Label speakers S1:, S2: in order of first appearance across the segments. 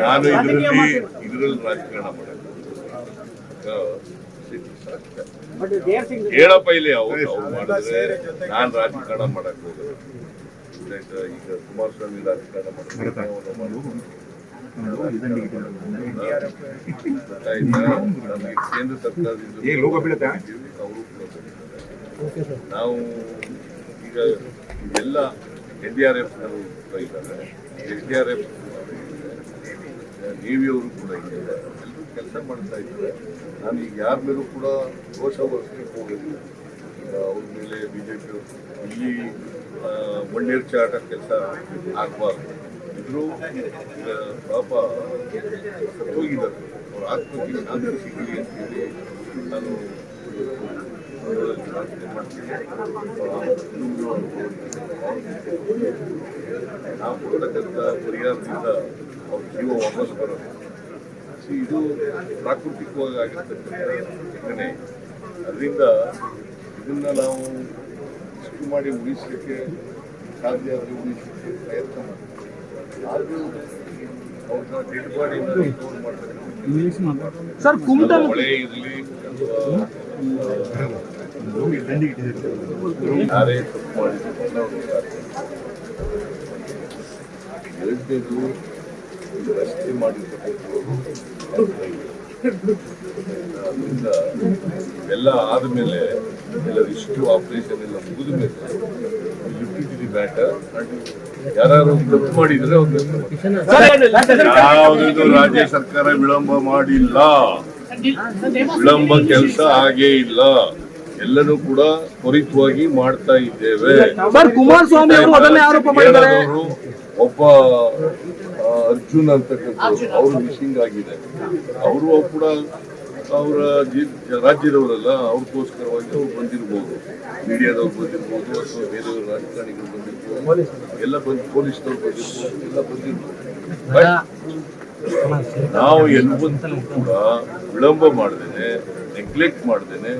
S1: ನಾನು ಇದರಲ್ಲಿ ಇದರಲ್ಲಿ ರಾಜಕಾರಣ ಮಾಡಲ್ಲ ಹೇಳಪ್ಪ ಇಲ್ಲಿ ಅವ್ರು ಅವ್ರು ಮಾಡಿದ್ರೆ ನಾನು ರಾಜಕಾರಣ ಮಾಡಕ್ ಹೋಗಲ್ಲ? ಈಗ ಕುಮಾರಸ್ವಾಮಿ ರಾಜಕಾರಣ ಮಾಡ್ತಾರೆ. ನಮಗೆ ಕೇಂದ್ರ ಸರ್ಕಾರದಿಂದ ನಾವು ಈಗ ಎಲ್ಲ ಎನ್ ಡಿ ಆರ್ ಎಫ್ ಇದ್ದಾರೆ. ಎನ್ ಡಿ ಆರ್ ಎಫ್ ನೇವಿಯವರು ಕೂಡ ಇದ್ದಾರೆ ಎಲ್ಲರೂ ಕೆಲಸ ಮಾಡ್ತಾ ಇದ್ದಾರೆ ನಾನು ಈಗ ಯಾರ ಮೇಲೂ ಕೂಡ ದೋಷ ಹೊರಿಸ್ಲಿಕ್ಕೆ ಹೋಗಿಲ್ಲ ಈಗ ಅವ್ರ ಮೇಲೆ ಬಿಜೆಪಿ ಇಲ್ಲಿ ಆ, ಮಣ್ಣೇರ್ ಚಾಟ ಕೆಲಸ ಆಗಬಾರ್ದು ಇದ್ರು ಪಾಪ ಹೋಗಿದ್ದಾರೆ ಅವ್ರ ಆತ್ಮಕ್ಕೆ ನಾನು ಸಿಗಲಿ ಅಂತೇಳಿ ನಾನು ಮಾಡ್ತೀನಿ ನಾವು ಕೊಡ್ತಕ್ಕಂಥ ಪರಿಹಾರದಿಂದ ಅವ್ರ ಜೀವ ವಾಪಸ್ ಬರೋದು. ಸೊ ಇದು ಪ್ರಾಕೃತಿಕವಾಗಿ ಆಗಿರ್ತಕ್ಕಂಥ ಅದರಿಂದ ಇದನ್ನ ನಾವು ಇಷ್ಟು ಮಾಡಿ ಉಳಿಸಲಿಕ್ಕೆ ಸಾಧ್ಯ ಆದರೆ ಉಳಿಸಲಿಕ್ಕೆ ಪ್ರಯತ್ನ ಮಾಡ್ತೀವಿ. ಆದರೂ ಅವ್ರನ್ನ ಡೆಡ್ ಬಾಡಿನ ರಿಕವರ್ ಮಾಡ್ತಕ್ಕಂಥ
S2: ಸರ್ ಕುಮಟಾ
S1: ಇರಲಿ ಯಾರೇ ತಪ್ಪು ಮಾಡಿದ್ರು ರಸ್ತೆ ಮಾಡಿರ್ತಕ್ಕಂಥವ್ರು ಅದರಿಂದ ಇವೆಲ್ಲ ಆದಮೇಲೆ ಎಲ್ಲ ಇಷ್ಟು ಆಪರೇಷನ್ ಎಲ್ಲ ಮುಗಿದ ಮೇಲೆ ಮ್ಯಾಟರ್ ಯಾರು ತಪ್ಪು ಮಾಡಿದ್ರೆ ಯಾವುದೂ ರಾಜ್ಯ ಸರ್ಕಾರ ವಿಳಂಬ ಮಾಡಿಲ್ಲ. ವಿಳಂಬ ಕೆಲಸ ಆಗೇ ಇಲ್ಲ. ಎಲ್ಲನೂ ಕೂಡ ತ್ವರಿತವಾಗಿ ಮಾಡ್ತಾ ಇದ್ದೇವೆ.
S2: ಕುಮಾರಸ್ವಾಮಿ
S1: ಒಬ್ಬ ಅರ್ಜುನ್ ಅಂತಕ್ಕಂಥ ಅವರು ಮಿಸ್ಸಿಂಗ್ ಆಗಿದೆ. ಅವರು ಕೂಡ ಅವರ ರಾಜ್ಯದವರಲ್ಲ ಅವ್ರಿಗೋಸ್ಕರವಾಗಿ ಅವ್ರು ಬಂದಿರ್ಬೋದು. ಮೀಡಿಯಾದವ್ರು ಬಂದಿರ್ಬೋದು ಅಥವಾ ಬೇರೆಯವ್ರ ರಾಜಕಾರಣಿಗಳು ಬಂದಿರ್ಬೋದು. ಎಲ್ಲ ಬಂದು ಪೊಲೀಸ್ನವ್ರು ಬಂದಿರ್ಬೋದು ಎಲ್ಲ ಬಂದಿರ್ಬೋದು. ನಾವು ಎಲ್ಲವನ್ನೂ ಕೂಡ ವಿಳಂಬ ಮಾಡ್ದೇನೆ ನೆಗ್ಲೆಕ್ಟ್ ಮಾಡ್ದೇನೆ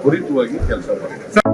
S1: ತ್ವರಿತವಾಗಿ ಕೆಲಸ ಮಾಡ್ತೇವೆ.